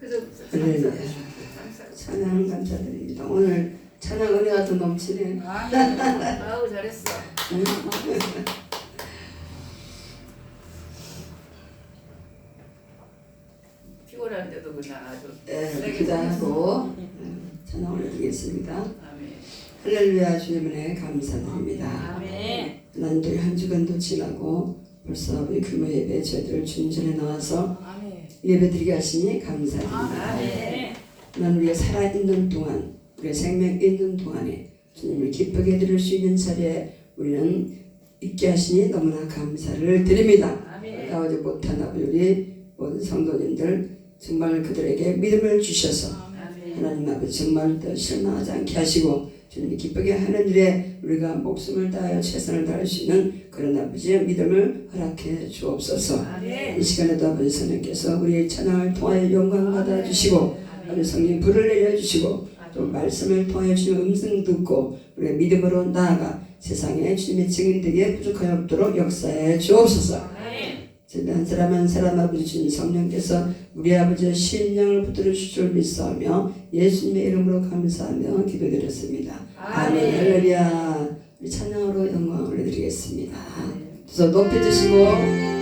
그래서 할렐루야. 감사- 찬양 감사드립니다. 오늘 찬양 은혜가 더 넘치네. 아멘. 아우 잘했어. 피곤한데도 그냥 아주 네, 기도하고 음, 찬양 올려드리겠습니다. 아멘. 할렐루야 주님 은혜 감사드립니다. 아멘. 난들 한 주간도 지나고 벌써 우리 금요 예배 저희들 주님 전에 나와서 아멘. 예배 드리게 하시니 감사드립니다. 아멘. 난 우리가 살아있는 동안 우리가 생명 있는 동안에 주님을 기쁘게 드릴 수 있는 자리에 우리는 있게 하시니 너무나 감사를 드립니다. 나오지 못한 우리 모든 성도님들 정말 그들에게 믿음을 주셔서. 하나님 아버지 정말 더 실망하지 않게 하시고 주님이 기쁘게 하는 일에 우리가 목숨을 다하여 최선을 다할 수 있는 그런 아버지의 믿음을 허락해 주옵소서. 아멘. 이 시간에도 아버지 성령께서 우리의 찬양을 통하여 영광 받아 주시고 아버지 성령 불을 내려 주시고 또 말씀을 통하여 주님의 음성 듣고 우리의 믿음으로 나아가 세상에 주님의 증인되게 부족하여 없도록 역사해 주옵소서. 한 사람 한 사람 아버지 주님 성령께서 우리 아버지의 심령을 붙들어 주실 줄 믿사오며 예수님의 이름으로 감사하며 기도드렸습니다. 아멘. 할렐루야. 찬양으로 영광을 드리겠습니다. 그래서 높이 드시고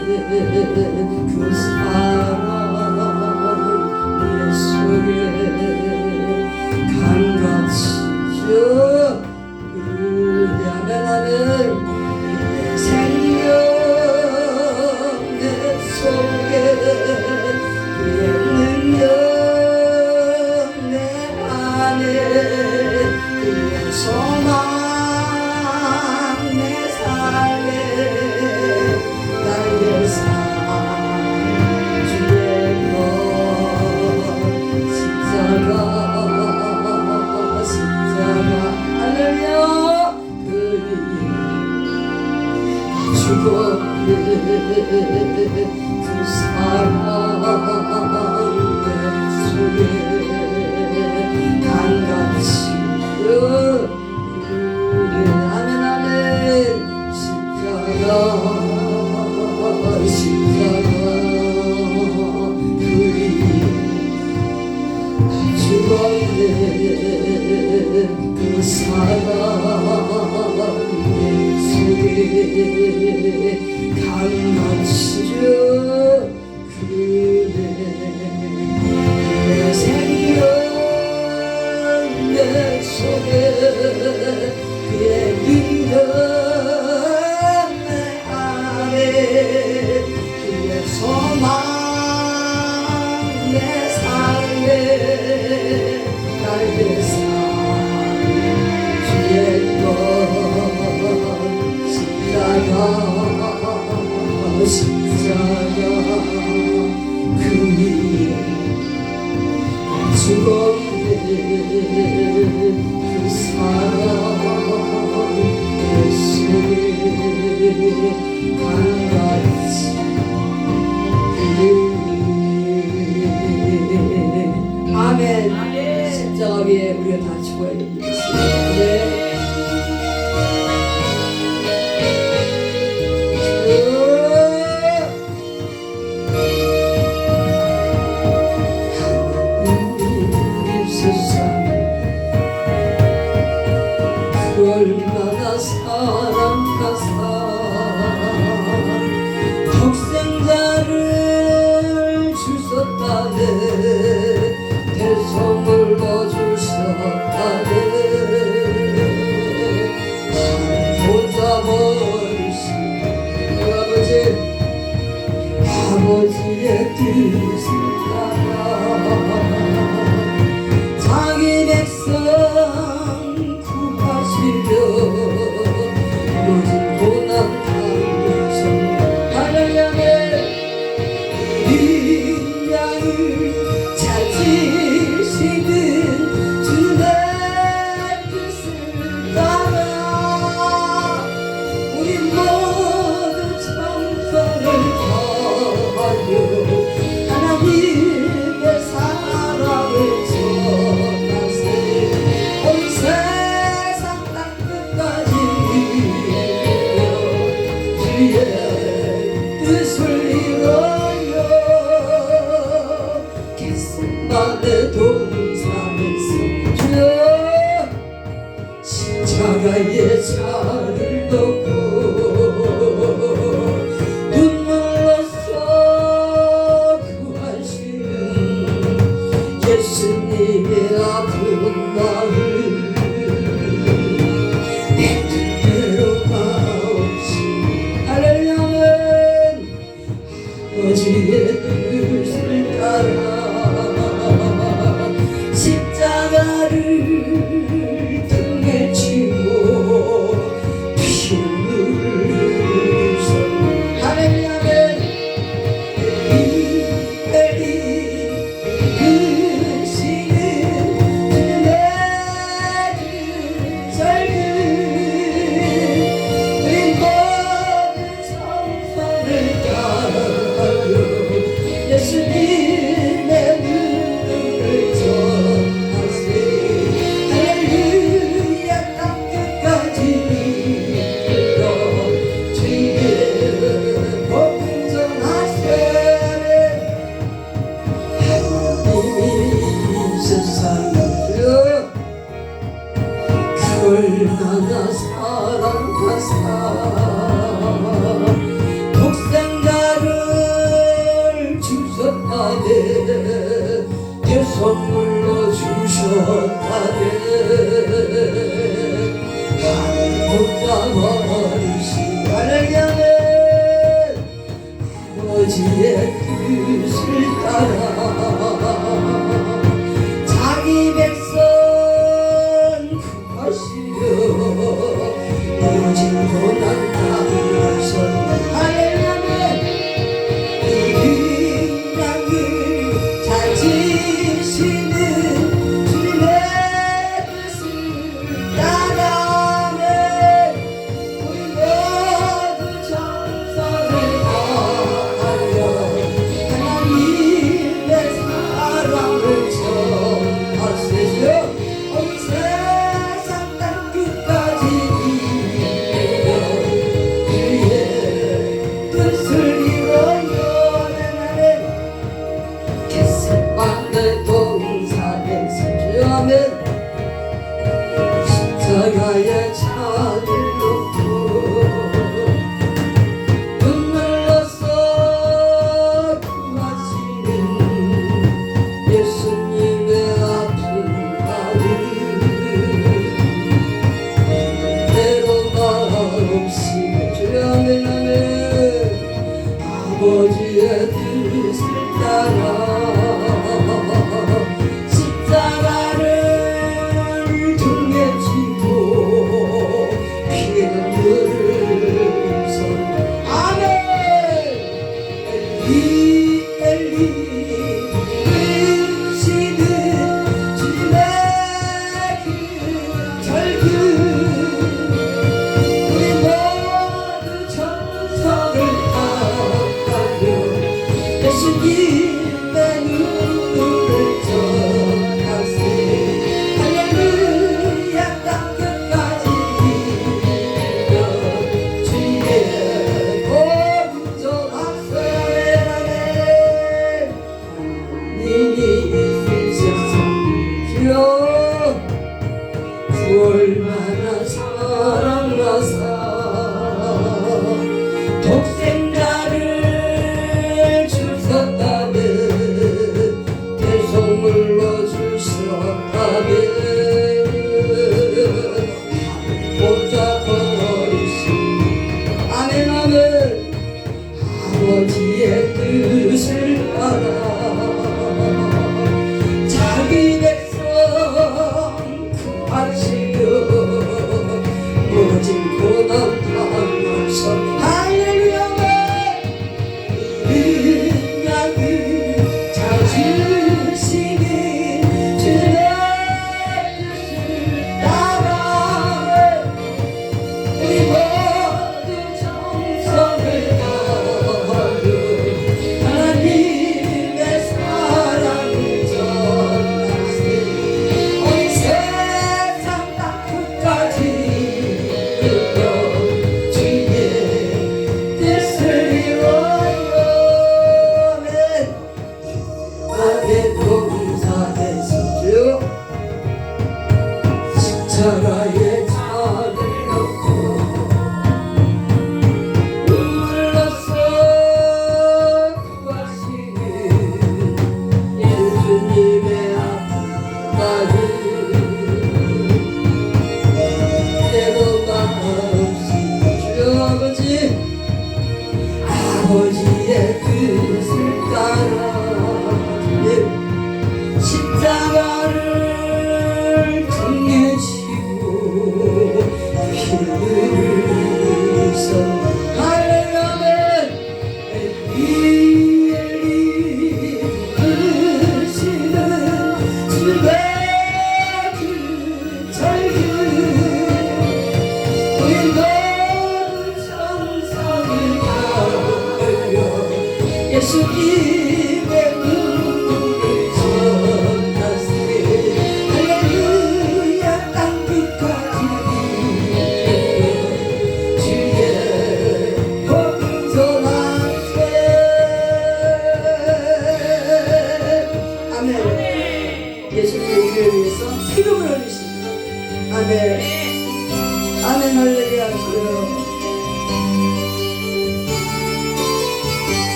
그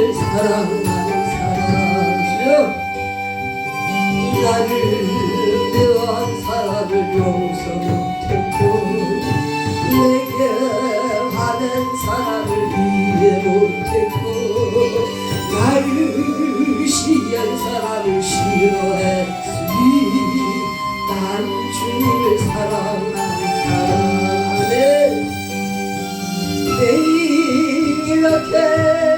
나를 사랑한 사랑이여 나를 대한 사랑을 용서 못했고 내게 하는 사랑을 이해 못했고 나를 시한 사랑을 싫어했으니 난 주님을 사랑한 사랑에 내 이렇게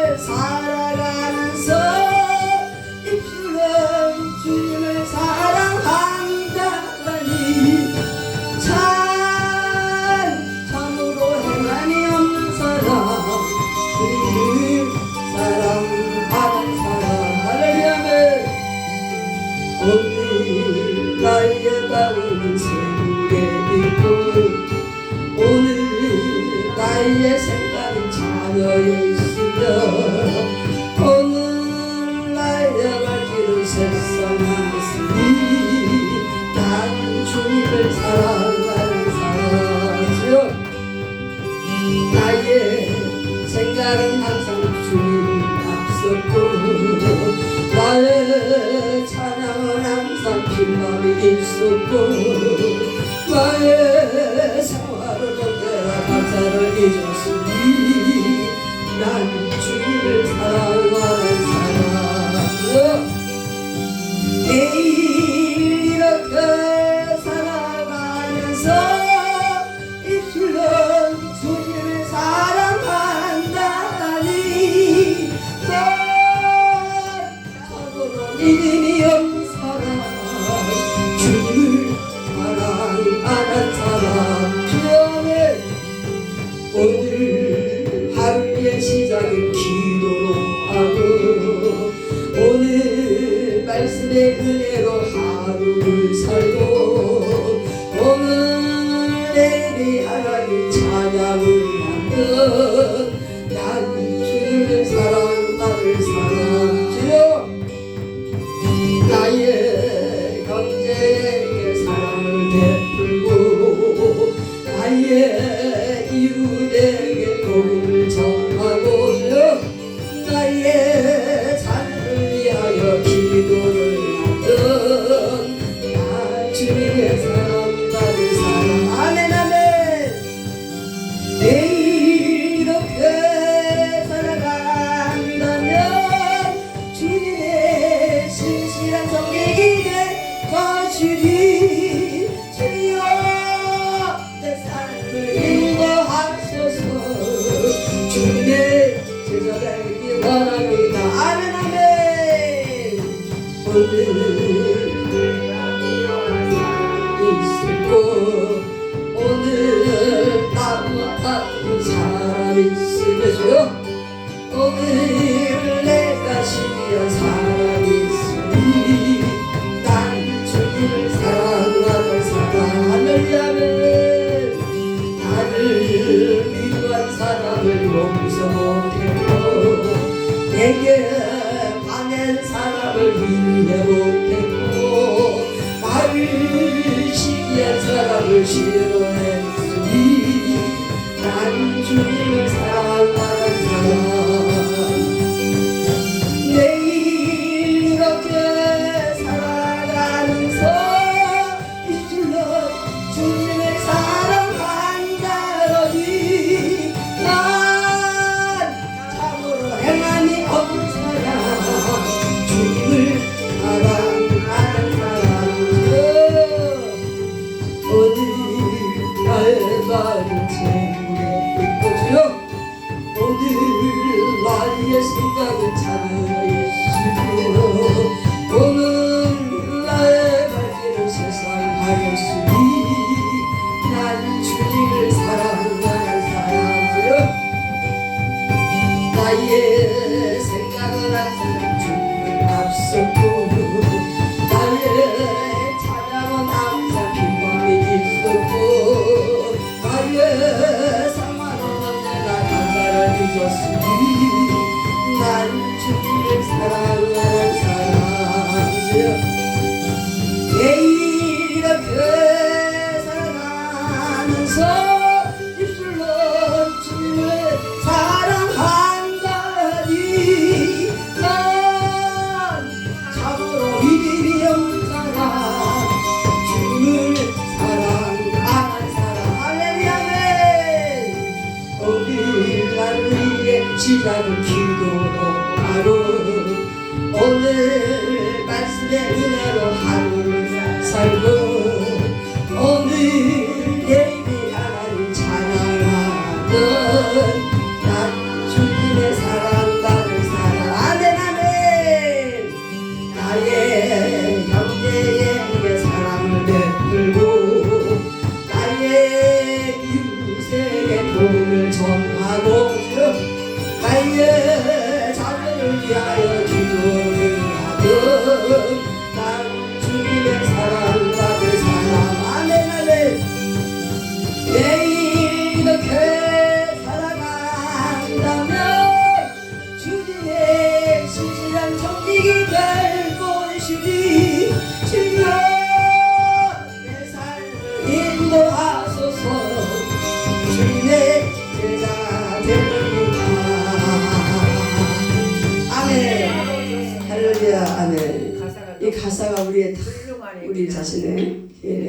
yes, we've got the time.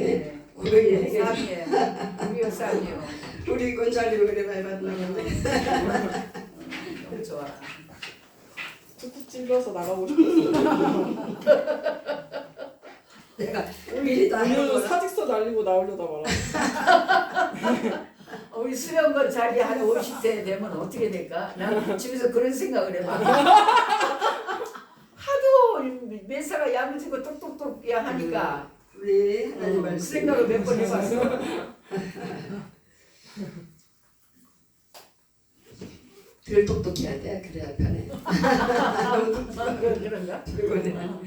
네. 해결 삶이에요. 우리의 삶이요. 우리 권잘리고 그래 많이 받나 본데 너무 좋아. 툭툭 찔러서 나가고 싶었어. 내가 미리 다 오늘 사직서 날리고 나오려다 말아. 어, 우리 수영권 자리 한 50대 되면 어떻게 될까? 난 집에서 그런 생각을 해봐. 하도 매사가 야무지고 똑똑똑 야 하니까 우리 하나님 그 말씀 생각을 몇 번 해봤어. 덜 똑똑해야 돼 그래야 편해 그런가? 그리고 내가